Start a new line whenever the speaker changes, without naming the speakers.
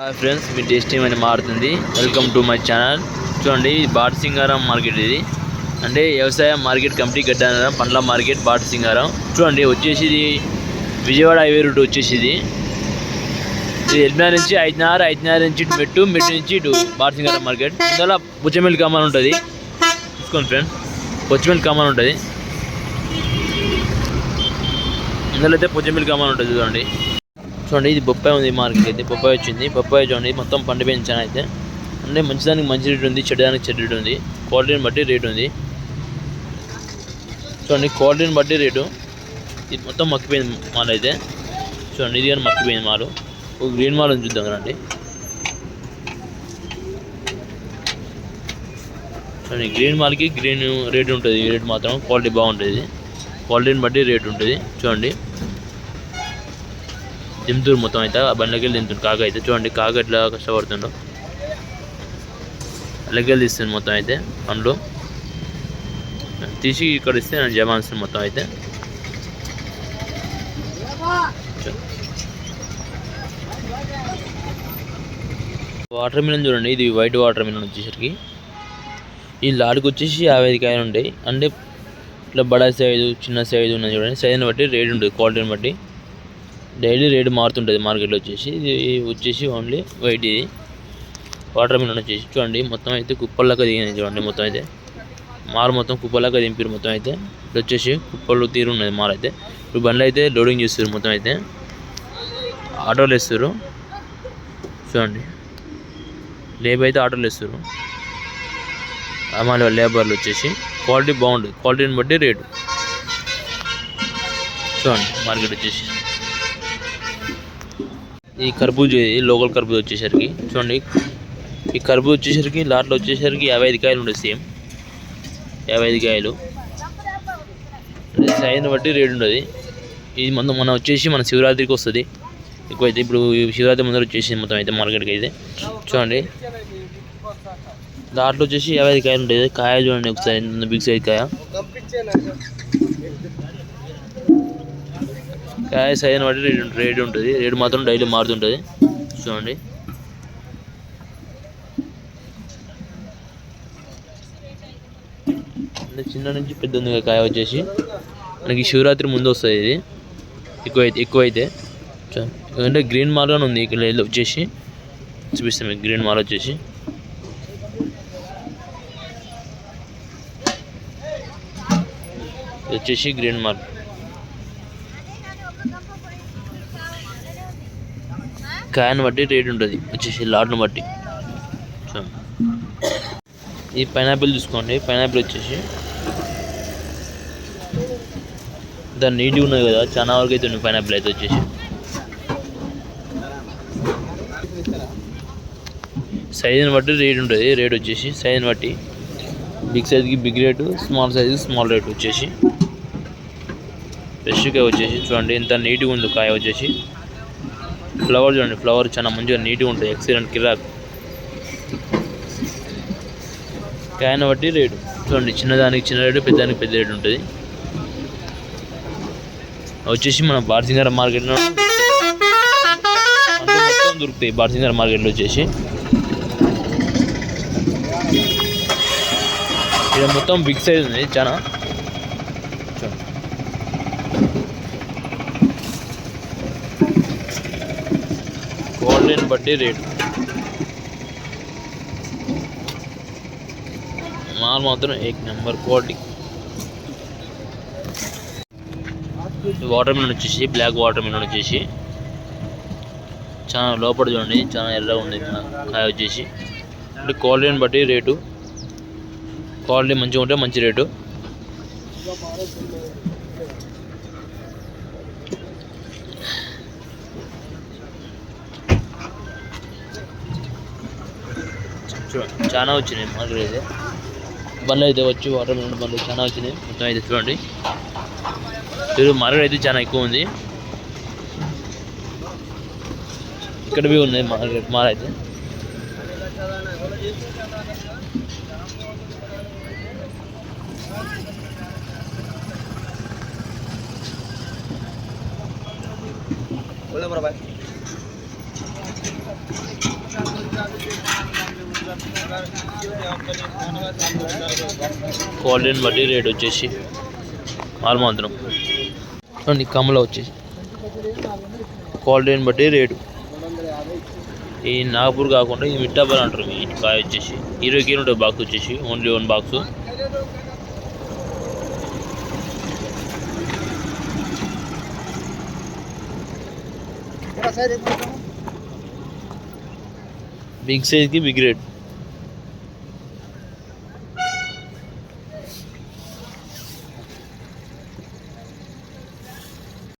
Hi friends మీ taste అని మారుతుంది. Welcome to my channel చూడండి ఇది బాట సింగారం మార్కెట్ ఇది. అంటే వ్యవసాయ మార్కెట్ కమిటీ గడ్డ పండ్ల మార్కెట్ బాట సింగారం. చూడండి వచ్చేసి ఇది విజయవాడ హైవే రూట్ వచ్చేసి ఇది ఎల్బినార్ నుంచి ఐదున్నర ఐదున్నర నుంచి ఇటు మెట్టు మెట్టు నుంచి ఇటు బాట సింగారం మార్కెట్. ఇందులో పుచ్చమిల్లి కమాన్ ఉంటుంది. చూసుకోండి ఫ్రెండ్స్ పుచ్చమిల్లి కమాన్ ఉంటుంది. ఇందులో అయితే పుచ్చమిల్లి కమాన్ ఉంటుంది చూడండి. చూడండి ఇది బొప్పాయి ఉంది మార్కెట్ అయితే బొప్పాయి వచ్చింది. బొప్పాయి చూడండి మొత్తం పండు పెంచాను అయితే. అంటే మంచిదానికి మంచి రేట్ ఉంది చెడ్డదానికి చెడ్డ రేట్ ఉంది. క్వాలిటీని బట్టి రేట్ ఉంది. చూడండి క్వాలిటీని బట్టి రేటు. ఇది మొత్తం మక్కిపోయింది మాల్ అయితే. చూడండి ఇది కానీ మక్కిపోయింది మాలు. ఒక గ్రీన్ మాల్ ఉంది చూద్దాం కదండి చూడండి గ్రీన్ మాల్కి గ్రీన్ రేట్ ఉంటుంది రేటు రేట్ మాత్రం క్వాలిటీ బాగుంటుంది. క్వాలిటీని బట్టి రేట్ ఉంటుంది. చూడండి దింపుతారు మొత్తం అయితే ఆ బండ్లకి వెళ్ళి దింపుతుంది కాగా అయితే చూడండి కాగా ఎట్లా కష్టపడుతుండో. అలాగే తీస్తుంది మొత్తం అయితే పండ్లు తీసి ఇక్కడ ఇస్తే నేను జమాన్స్తుంది మొత్తం అయితే. వాటర్ మిలన్ చూడండి ఇది వైట్ వాటర్ మిలన్ వచ్చేసరికి. ఈ లాడ్కి వచ్చేసి యాభై ఐదు కాయలు ఉంటాయి. అంటే ఇట్లా బడా సైజు చిన్న సైజు ఉన్నది చూడండి. సైజుని బట్టి రేట్ ఉంటుంది క్వాలిటీని బట్టి. డైలీ రేటు మారుతుంటుంది మార్కెట్లో వచ్చేసి. ఇది వచ్చేసి ఓన్లీ వైట్ ఇది. వాటర్ మిలన్ వచ్చేసి చూడండి మొత్తం అయితే కుప్పల్లాగా దిగింది చూడండి మొత్తం అయితే. మారు మొత్తం కుప్పలాగా దింపారు మొత్తం అయితే. ఇప్పుడు వచ్చేసి కుప్పలు తీరు ఉన్నది మారు అయితే. ఇప్పుడు బండ్లు అయితే లోడింగ్ చేస్తారు మొత్తం అయితే. ఆటోలు వేస్తారు చూడండి. లేబర్ అయితే ఆటోలు వేస్తారు అమ్మాలి లేబర్లు వచ్చేసి. క్వాలిటీ బాగుంటుంది. క్వాలిటీని బట్టి రేటు. చూడండి మార్కెట్ వచ్చేసి. ఈ కర్బూజ లోకల్ కర్బూజ వచ్చేసరికి చూడండి. ఈ కర్బూజ వచ్చేసరికి లాట్లో వచ్చేసరికి యాభై ఐదు కాయలు ఉండేది సేమ్. యాభై ఐదు కాయలు. సైజుని బట్టి రేట్ ఉండదు. ఇది మొత్తం మనం వచ్చేసి మన శివరాత్రికి వస్తుంది. ఎక్కువైతే ఇప్పుడు శివరాత్రి ముందర వచ్చేసి మొత్తం అయితే మార్కెట్కి అయితే. చూడండి. దాంట్లో వచ్చేసి యాభై ఐదు కాయలు ఉంటాయి కాయ చూడండి ఒకసారి బిగ్ సైజ్ కాయ. కాయ సైజుని బట్టి రేట్ రేట్ ఉంటుంది. రేట్ మాత్రం డైలీ మారుతుంటుంది. చూడండి. అంటే చిన్న నుంచి పెద్ద ఉంది కాయ వచ్చేసి. మనకి శివరాత్రి ముందు వస్తుంది ఇది. ఎక్కువ అయితే ఎక్కువ అయితే ఎందుకంటే గ్రీన్ మాల్ అని ఉంది ఇక్కడ వచ్చేసి. చూపిస్తాం మీకు గ్రీన్ మాల్ వచ్చేసి. వచ్చేసి గ్రీన్ మాల్. కాయను బట్టి రేట్ ఉంటుంది. వచ్చేసి లాట్ను బట్టి. సో ఈ పైనాపిల్ చూసుకోండి పైనాపిల్ వచ్చేసి దాని నీట్గా ఉన్నాయి కదా చాలా వరకు అయితే ఉంది పైనాపిల్ అయితే వచ్చేసి. సైజుని బట్టి రేట్ ఉంటుంది. రేట్ వచ్చేసి సైజుని బట్టి బిగ్ సైజ్కి బిగ్ రేటు స్మాల్ సైజ్కి స్మాల్ రేట్ వచ్చేసి. ఫ్రెష్ కాయ వచ్చేసి చూడండి. ఎంత నీట్గా ఉంది కాయ వచ్చేసి. ఫ్లవర్ చూడండి ఫ్లవర్ చాలా మంచిగా నీట్గా ఉంటుంది ఎక్సలెంట్ కిరాక్. కాయను బట్టి రేటు. చూడండి చిన్నదానికి చిన్న రేటు పెద్దదానికి పెద్ద రేటు ఉంటుంది. వచ్చేసి మన బార్సింగర్ మార్కెట్లో మొత్తం దొరుకుతాయి. బార్సింగార మార్కెట్లో వచ్చేసి. ఇది మొత్తం బిగ్ సైజ్ ఉంది చాలా చూడండి. క్వాలిటీని బట్టి రేటు. మాల్ మాత్రం ఏక్ నెంబర్ క్వాలిటీ. వాటర్ మిలన్ వచ్చేసి బ్లాక్ వాటర్ మిలన్ వచ్చేసి. చాలా లోపల చూడండి చాలా ఎర్రగా ఉంది కాయ వచ్చేసి. అంటే క్వాలిటీని బట్టి రేటు. క్వాలిటీ మంచిగా ఉంటే మంచి రేటు. చాలా వచ్చినాయి మార్కెట్ అయితే బండ్లు అయితే వచ్చి వాటర్ మిలన్ బండ్లు చాలా వచ్చినాయి. మొత్తం అయితే చూడండి. మీరు మార్కెట్ అయితే చాలా ఎక్కువ ఉంది. ఇక్కడ బి ఉన్నాయి మార్కెట్ మాల్ అయితే. క్వాలిటీని బట్టి రేట్ వచ్చేసి ఆల్మాంతరం అండి కమల వచ్చేసి. క్వాలిటీని బట్టి రేటు ఈ నాగపూర్ కాకుండా ఈ మిట్టాపల్ అంటారు ఈ కాయ వచ్చేసి. ఇరవై కిలో ఉంటుంది బాక్స్ వచ్చేసి ఓన్లీ వన్ బాక్స్ బిగ్ సైజ్కి బిగ్ రేట్